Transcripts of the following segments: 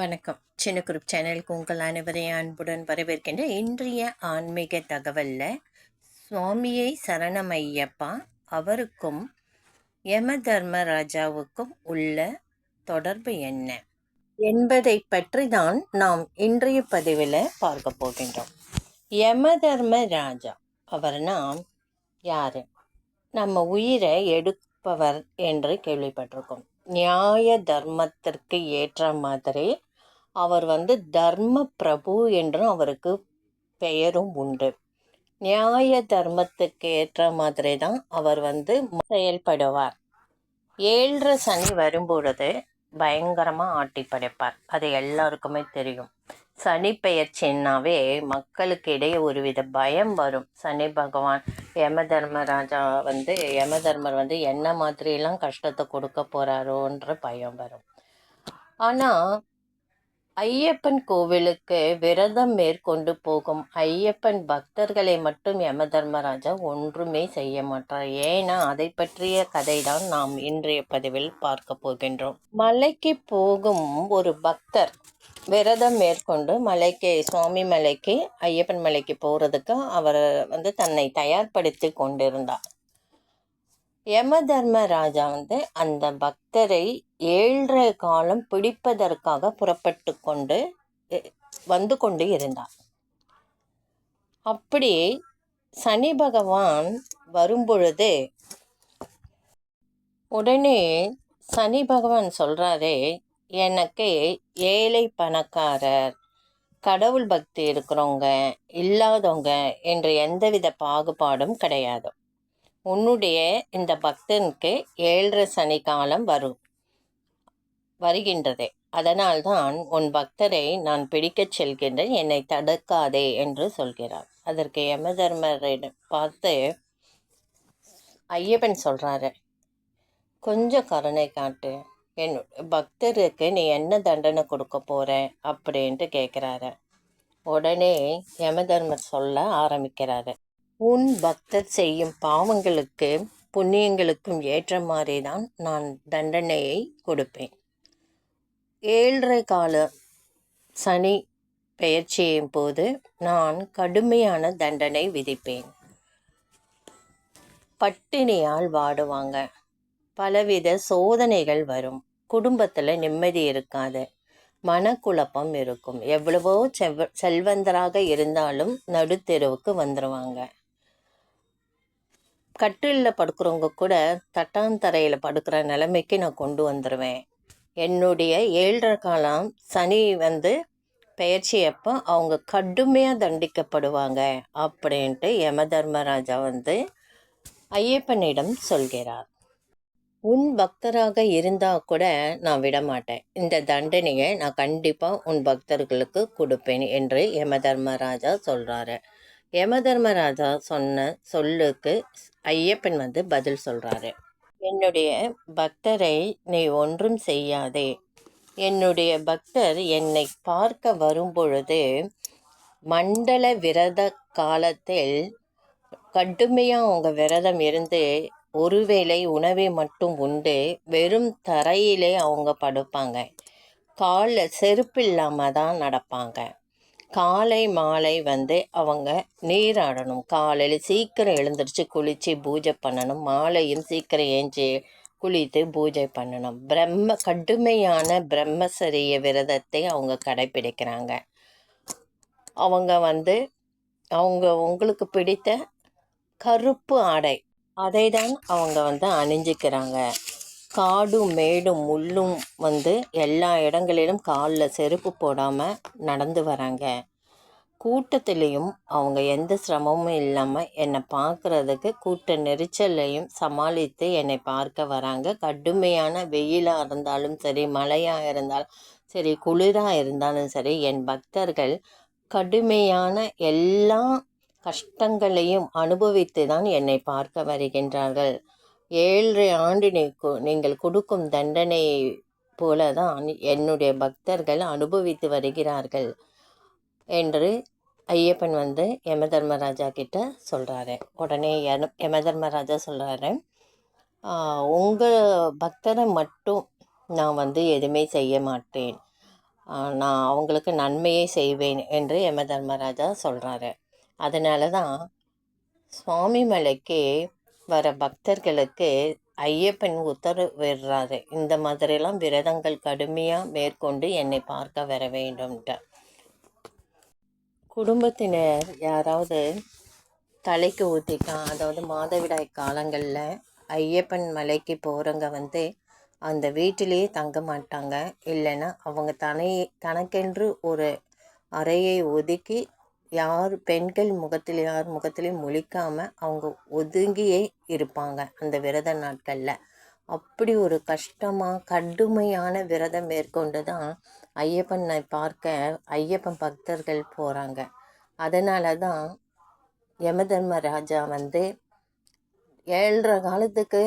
வணக்கம். சின்ன குரூப் சேனலுக்கு உங்கள் அனைவரையும் அன்புடன் வரவேற்கின்ற இன்றைய ஆன்மீக தகவலில் சுவாமியை சரணமையப்பா அவருக்கும் யம தர்மராஜாவுக்கும் உள்ள தொடர்பு என்ன என்பதை பற்றி தான் நாம் இன்றைய பதிவில் பார்க்க போகின்றோம். யம தர்ம ராஜா அவர்னா யாரு? நம்ம உயிரை எடுப்பவர் என்று கேள்விப்பட்டிருக்கோம். நியாய தர்மத்திற்கு ஏற்ற மாதிரி அவர் வந்து தர்ம பிரபு என்றும் அவருக்கு பெயரும் உண்டு. நியாய தர்மத்துக்கு ஏற்ற மாதிரி தான் அவர் வந்து செயல்படுவார். ஏழரை சனி வரும்பொழுது பயங்கரமாக ஆட்டி படைப்பார். அது எல்லாருக்குமே தெரியும். சனி பெயர்ச்சின்னாவே மக்களுக்கு இடையே ஒருவித பயம் வரும். சனி பகவான் யம தர்மராஜா வந்து யம தர்மர் வந்து என்ன மாதிரியெல்லாம் கஷ்டத்தை கொடுக்க போகிறாரோன்ற பயம் வரும். ஆனால் ஐயப்பன் கோவிலுக்கு விரதம் மேற்கொண்டு போகும் ஐயப்பன் பக்தர்களை மட்டும் யம தர்மராஜா ஒன்றுமே செய்ய மாட்டார். ஏன்னா அதை பற்றிய கதை தான் நாம் இன்றைய பதிவில் பார்க்க போகின்றோம். மலைக்கு போகும் ஒரு பக்தர் விரதம் மேற்கொண்டு மலைக்கு சுவாமி மலைக்கு ஐயப்பன் மலைக்கு போகிறதுக்கு அவர் வந்து தன்னை தயார்படுத்தி கொண்டிருந்தார். யம தர்மராஜா வந்து அந்த பக்தரை ஏழரை காலம் பிடிப்பதற்காக புறப்பட்டு கொண்டு வந்து கொண்டு இருந்தார். அப்படி சனி பகவான் வரும்பொழுது உடனே சனி பகவான் சொல்கிறாரே எனக்கு ஏழை பணக்காரர் கடவுள் பக்தி இருக்கிறவங்க இல்லாதவங்க என்று எந்தவித பாகுபாடும் கிடையாது. உன்னுடைய இந்த பக்தனுக்கு ஏழரை சனி காலம் வரும் வருகின்றதே. அதனால்தான் உன் பக்தரை நான் பிடிக்கச் செல்கின்றேன் என்னை தடுக்காதே என்று சொல்கிறார். அதற்கு யமதர்மரிடம் பார்த்து ஐயப்பன் சொல்கிறாரு கொஞ்சம் கருணை காட்டு. என் பக்தருக்கு நீ என்ன தண்டனை கொடுக்க போகிற அப்படின்ட்டு கேட்குறாரு. உடனே யமதர்மர் சொல்ல ஆரம்பிக்கிறாரு. உன் பக்தர் செய்யும் பாவங்களுக்கு புண்ணியங்களுக்கும் ஏற்ற மாதிரி தான் நான் தண்டனையை கொடுப்பேன். ஏழரை கால சனி பெயர்ச்சியின் போது நான் கடுமையான தண்டனை விதிப்பேன். பட்டினியால் வாடுவாங்க பலவித சோதனைகள் வரும். குடும்பத்தில் நிம்மதி இருக்காது. மனக்குழப்பம் இருக்கும். எவ்வளவோ செவ் செல்வந்தராக இருந்தாலும் நடுத்தெருவுக்கு வந்துடுவாங்க கட்டிலில் படுக்கிறவங்க கூட தட்டாந்தரையில் படுக்கிற நிலைமைக்கு நான் கொண்டு வந்துடுவேன் என்னுடைய ஏழரை காலம் சனி வந்து பெயர்ச்சியப்போ அவங்க கடுமையாக தண்டிக்கப்படுவாங்க அப்படின்ட்டு யம தர்மராஜா வந்து ஐயப்பனிடம் சொல்கிறார். உன் பக்தராக இருந்தால் கூட நான் விடமாட்டேன். இந்த தண்டனையை நான் கண்டிப்பாக உன் பக்தர்களுக்கு கொடுப்பேன் என்று யம தர்மராஜா சொல்கிறாரு யமதர்மராஜா சொன்ன சொல்லுக்கு ஐயப்பன் வந்து பதில் சொல்கிறாரு என்னுடைய பக்தரை நீ ஒன்றும் செய்யாதே. என்னுடைய பக்தர் என்னை பார்க்க வரும்பொழுது மண்டல விரத காலத்தில் கடுமையாக அவங்க விரதம் இருந்து ஒருவேளை உணவை மட்டும் உண்டு வெறும் தரையிலே அவங்க படுப்பாங்க. காலில் செருப்பு இல்லாமல் தான் நடப்பாங்க. காலை மாலை வந்து அவங்க நீராடணும். காலையில் சீக்கிரம் எழுந்திரிச்சு குளித்து பூஜை பண்ணணும். மாலையும் சீக்கிரம் ஏஞ்சி குளித்து பூஜை பண்ணணும். பிரம்ம கடுமையான பிரம்மசரிய விரதத்தை அவங்க கடைப்பிடிக்கிறாங்க அவங்க வந்து அவங்க உங்களுக்கு பிடித்த கருப்பு ஆடை அதை தான் அவங்க வந்து அணிஞ்சிக்கிறாங்க. காடும் மேடும் முள்ளும் வந்து எல்லா இடங்களிலும் காலில் செருப்பு போடாமல் நடந்து வராங்க. கூட்டத்திலையும் அவங்க எந்த சிரமமும் இல்லாமல் என்னை பார்க்குறதுக்கு கூட்ட நெரிச்சலையும் சமாளித்து என்னை பார்க்க வராங்க. கடுமையான வெயிலாக இருந்தாலும் சரி மழையாக இருந்தாலும் சரி குளிராக இருந்தாலும் சரி என் பக்தர்கள் கடுமையான எல்லா கஷ்டங்களையும் அனுபவித்து தான் என்னை பார்க்க வருகின்றார்கள். ஏழரை ஆண்டு நீங்கள் கொடுக்கும் தண்டனை போல தான் என்னுடைய பக்தர்கள் அனுபவித்து வருகிறார்கள் என்று ஐயப்பன் வந்து யம தர்மராஜா கிட்ட சொல்கிறாரு உடனே யம தர்மராஜா சொல்கிறாரு உங்கள் பக்தரை மட்டும் நான் வந்து எதுவுமே செய்ய மாட்டேன். நான் அவங்களுக்கு நன்மையே செய்வேன் என்று யம தர்மராஜா சொல்கிறாரு அதனால தான் சுவாமி மலைக்கே வர பக்தர்களுக்கு ஐயப்பன் உத்தரவிடுறாரு இந்த மாதிரிலாம் விரதங்கள் கடுமையாக மேற்கொண்டு என்னை பார்க்க வர வேண்டும்ட்ட குடும்பத்தினர் யாராவது தலைக்கு ஊற்றிக்கா அதாவது மாதவிடாய் காலங்களில் ஐயப்பன் மலைக்கு போகிறவங்க வந்து அந்த வீட்டிலேயே தங்க மாட்டாங்க. இல்லைன்னா அவங்க தனி தனக்கென்று ஒரு அறையை ஒதுக்கி யார் பெண்கள் முகத்தில் யார் முகத்திலையும் முழிக்காமல் அவங்க ஒதுங்கியே இருப்பாங்க அந்த விரத நாட்களில். அப்படி ஒரு கஷ்டமாக கடுமையான விரதம் மேற்கொண்டு தான் ஐயப்பனை பார்க்க ஐயப்பன் பக்தர்கள் போகிறாங்க அதனால தான் யமதர்மராஜா வந்து ஏழரை காலத்துக்கு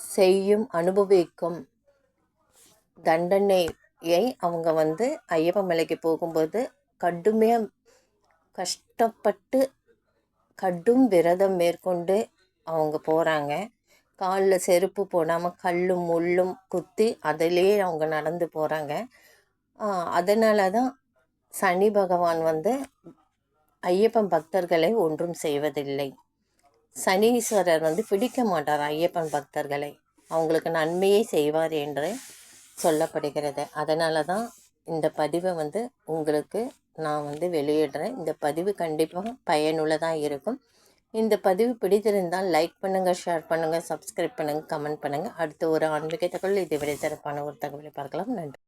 செய்யும் அனுபவிக்கும் தண்டனையை அவங்க வந்து ஐயப்ப மலைக்கு போகும்போது கடுமையாக கஷ்டப்பட்டு கடும் விரதம் மேற்கொண்டு அவங்க போகிறாங்க காலில் செருப்பு போடாமல் கல்லும் முள்ளும் குத்தி அதிலே அவங்க நடந்து போகிறாங்க அதனால தான் சனி பகவான் வந்து ஐயப்பன் பக்தர்களை ஒன்றும் செய்வதில்லை. சனீஸ்வரர் வந்து பிடிக்க மாட்டார் ஐயப்பன் பக்தர்களை. அவங்களுக்கு நன்மையை செய்வார் என்று சொல்லப்படுகிறது. அதனால தான் இந்த பதிவை வந்து உங்களுக்கு நான் வந்து வெளியிடுறேன். இந்த பதிவு கண்டிப்பாக பயனுள்ளதாக இருக்கும். இந்த பதிவு பிடித்திருந்தால் லைக் பண்ணுங்கள் ஷேர் பண்ணுங்கள் சப்ஸ்கிரைப் பண்ணுங்கள் கமெண்ட் பண்ணுங்கள் அடுத்து ஒரு ஆன்மீக தகவல் இதை விட சிறப்பான ஒரு தகவலை பார்க்கலாம். நன்றி.